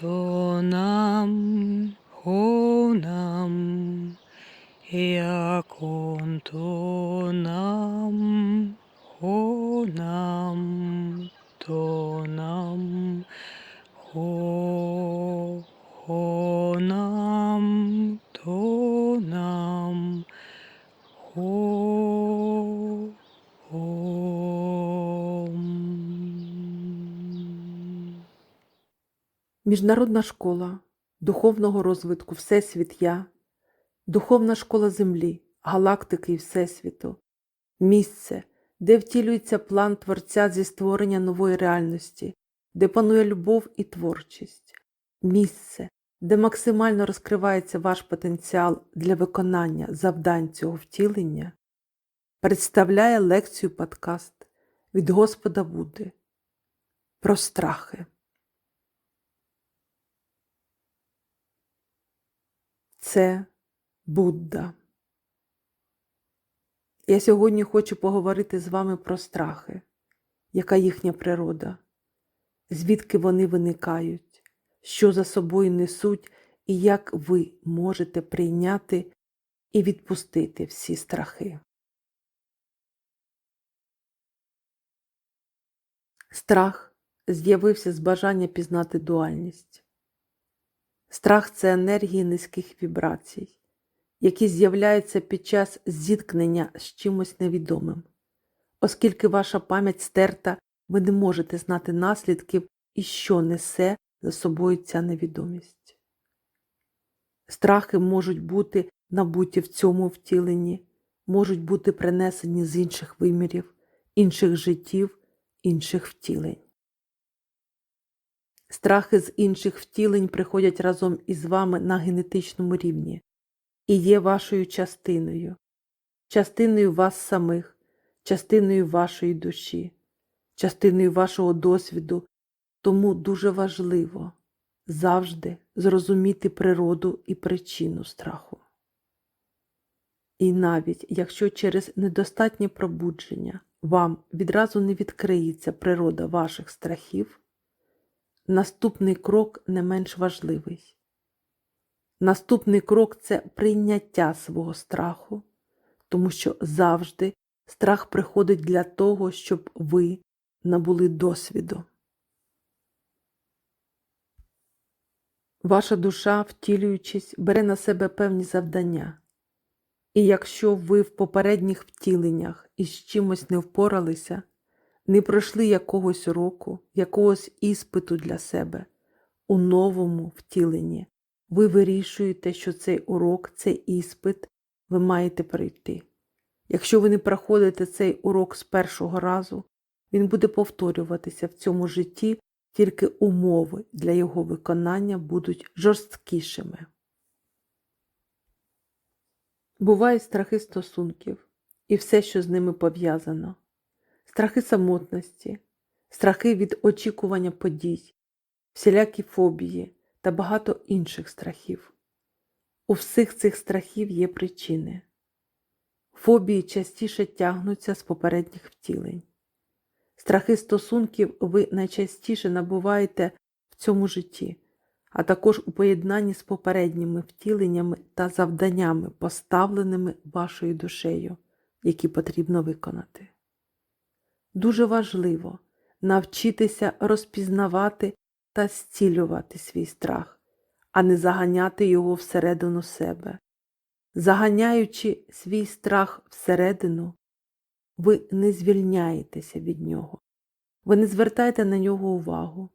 тонам, хонам, як он тонам, Міжнародна школа духовного розвитку Всесвіт Я, Духовна школа Землі, галактики і Всесвіту, місце, де втілюється план Творця зі створення нової реальності, де панує любов і творчість, місце, де максимально розкривається ваш потенціал для виконання завдань цього втілення, представляє лекцію подкаст від Господа Будди про страхи. Це Будда. Я сьогодні хочу поговорити з вами про страхи, яка їхня природа, звідки вони виникають, що за собою несуть і як ви можете прийняти і відпустити всі страхи. Страх з'явився з бажання пізнати дуальність. Страх це енергії низьких вібрацій, які з'являються під час зіткнення з чимось невідомим. Оскільки ваша пам'ять стерта, ви не можете знати наслідків і що несе за собою ця невідомість. Страхи можуть бути набуті в цьому втіленні, можуть бути принесені з інших вимірів, інших життів, інших втілень. Страхи з інших втілень приходять разом із вами на генетичному рівні і є вашою частиною, частиною вас самих, частиною вашої душі, частиною вашого досвіду, тому дуже важливо завжди зрозуміти природу і причину страху. І навіть якщо через недостатнє пробудження вам відразу не відкриється природа ваших страхів, Наступний крок не менш важливий. Наступний крок це прийняття свого страху, тому що завжди страх приходить для того, щоб ви набули досвіду. Ваша душа, втілюючись, бере на себе певні завдання. І якщо ви в попередніх втіленнях із чимось не впоралися, не пройшли якогось року, якогось іспиту для себе. У новому втіленні ви вирішуєте, що цей урок, цей іспит ви маєте пройти. Якщо ви не проходите цей урок з першого разу, він буде повторюватися в цьому житті, тільки умови для його виконання будуть жорсткішими. Бувають страхи стосунків і все, що з ними пов'язано страхи самотності, страхи від очікування подій, всілякі фобії та багато інших страхів. У всіх цих страхів є причини. Фобії частіше тягнуться з попередніх втілень. Страхи стосунків ви найчастіше набуваєте в цьому житті, а також у поєднанні з попередніми втіленнями та завданнями, поставленими вашою душею, які потрібно виконати. Дуже важливо навчитися розпізнавати та зцілювати свій страх, а не заганяти його всередину себе. Заганяючи свій страх всередину, ви не звільняєтеся від нього, ви не звертаєте на нього увагу,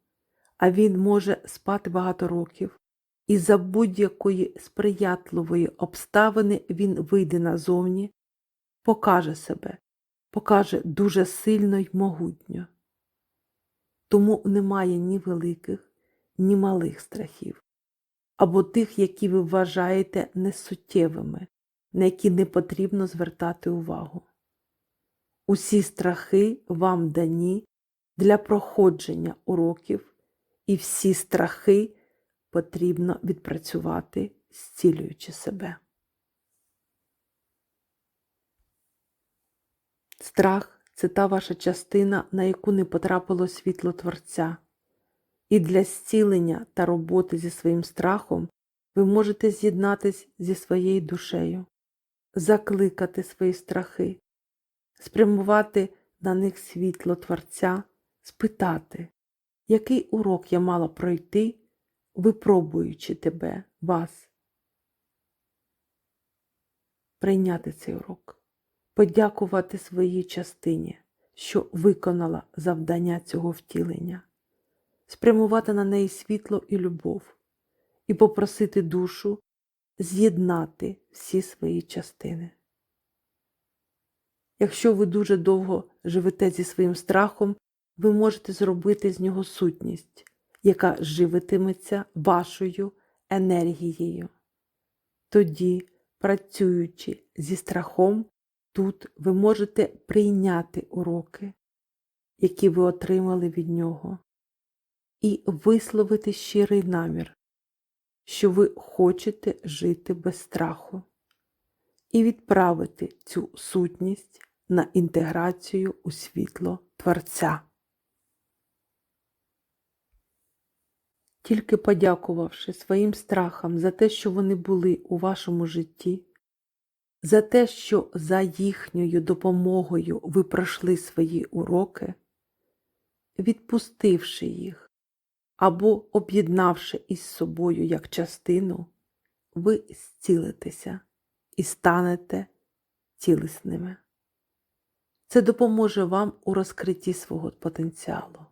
а він може спати багато років, і за будь-якої сприятливої обставини він вийде назовні, покаже себе покаже дуже сильно й могутньо. Тому немає ні великих, ні малих страхів, або тих, які ви вважаєте несуттєвими, на які не потрібно звертати увагу. Усі страхи вам дані для проходження уроків, і всі страхи потрібно відпрацювати, зцілюючи себе. Страх це та ваша частина, на яку не потрапило світло Творця, І для зцілення та роботи зі своїм страхом ви можете з'єднатись зі своєю душею, закликати свої страхи, спрямувати на них світло Творця, спитати, який урок я мала пройти, випробуючи тебе, вас. Прийняти цей урок, подякувати своїй частині, що виконала завдання цього втілення, спрямувати на неї світло і любов, і попросити душу з'єднати всі свої частини. Якщо ви дуже довго живете зі своїм страхом, ви можете зробити з нього сутність, яка живитиметься вашою енергією. Тоді, працюючи зі страхом, тут ви можете прийняти уроки, які ви отримали від нього, і висловити щирий намір, що ви хочете жити без страху, і відправити цю сутність на інтеграцію у світло Творця. Тільки подякувавши своїм страхам за те, що вони були у вашому житті, за те, що за їхньою допомогою ви пройшли свої уроки, відпустивши їх або об'єднавши із собою як частину, ви зцілитеся і станете цілісними. Це допоможе вам у розкритті свого потенціалу.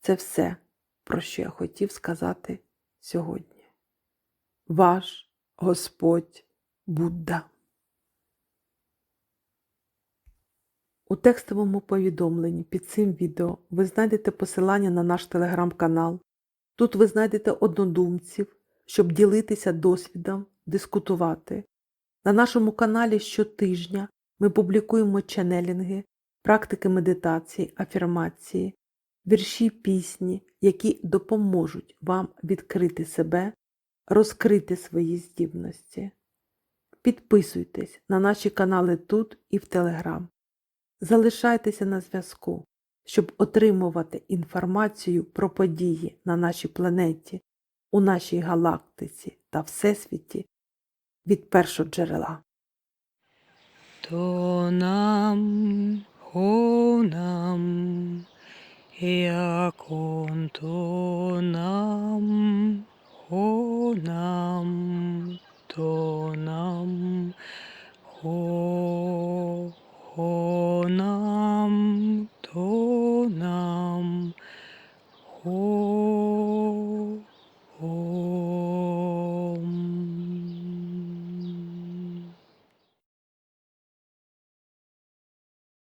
Це все, про що я хотів сказати сьогодні. Ваш Господь Будда. У текстовому повідомленні під цим відео ви знайдете посилання на наш телеграм-канал. Тут ви знайдете однодумців, щоб ділитися досвідом, дискутувати. На нашому каналі щотижня ми публікуємо ченелінги, практики медитації, афірмації, вірші пісні, які допоможуть вам відкрити себе, розкрити свої здібності. Підписуйтесь на наші канали тут і в Телеграм. Залишайтеся на зв'язку, щоб отримувати інформацію про події на нашій планеті, у нашій галактиці та Всесвіті від першого джерела. То нам, хо нам, якон то нам, хо нам, то